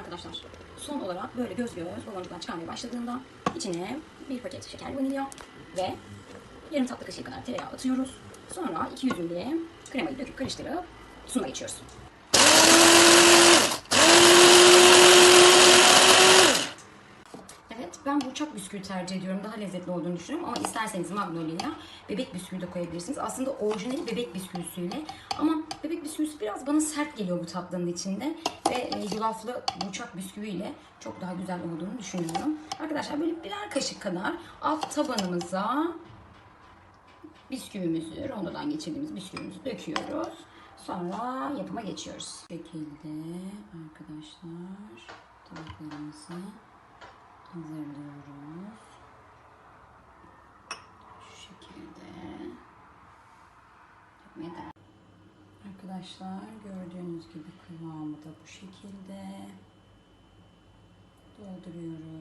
arkadaşlar son olarak böyle göz göz baloncuktan çıkarmaya başladığında içine bir paket şeker vanilya ve yarım tatlı kaşığı kadar tereyağı atıyoruz. Sonra 200 milim kremayı döküp karıştırıp sunuma geçiyoruz. Evet, ben burçak bisküvi tercih ediyorum. Daha lezzetli olduğunu düşünüyorum ama isterseniz Magnolia bebek bisküvi de koyabilirsiniz. Aslında orijinali bebek bisküvisiyle ama bebek bisküvisi biraz bana sert geliyor bu tatlının içinde ve e, yulaflı burçak bisküviyle çok daha güzel olduğunu düşünüyorum. Arkadaşlar böyle birer kaşık kadar alt tabanımıza bisküvimizi, rondodan geçirdiğimiz bisküvimizi döküyoruz. Sonra yapıma geçiyoruz. Bu şekilde arkadaşlar tabaklarımızı hazırlıyoruz. Şu şekilde devam. Arkadaşlar gördüğünüz gibi kıvamı da bu şekilde dolduruyoruz.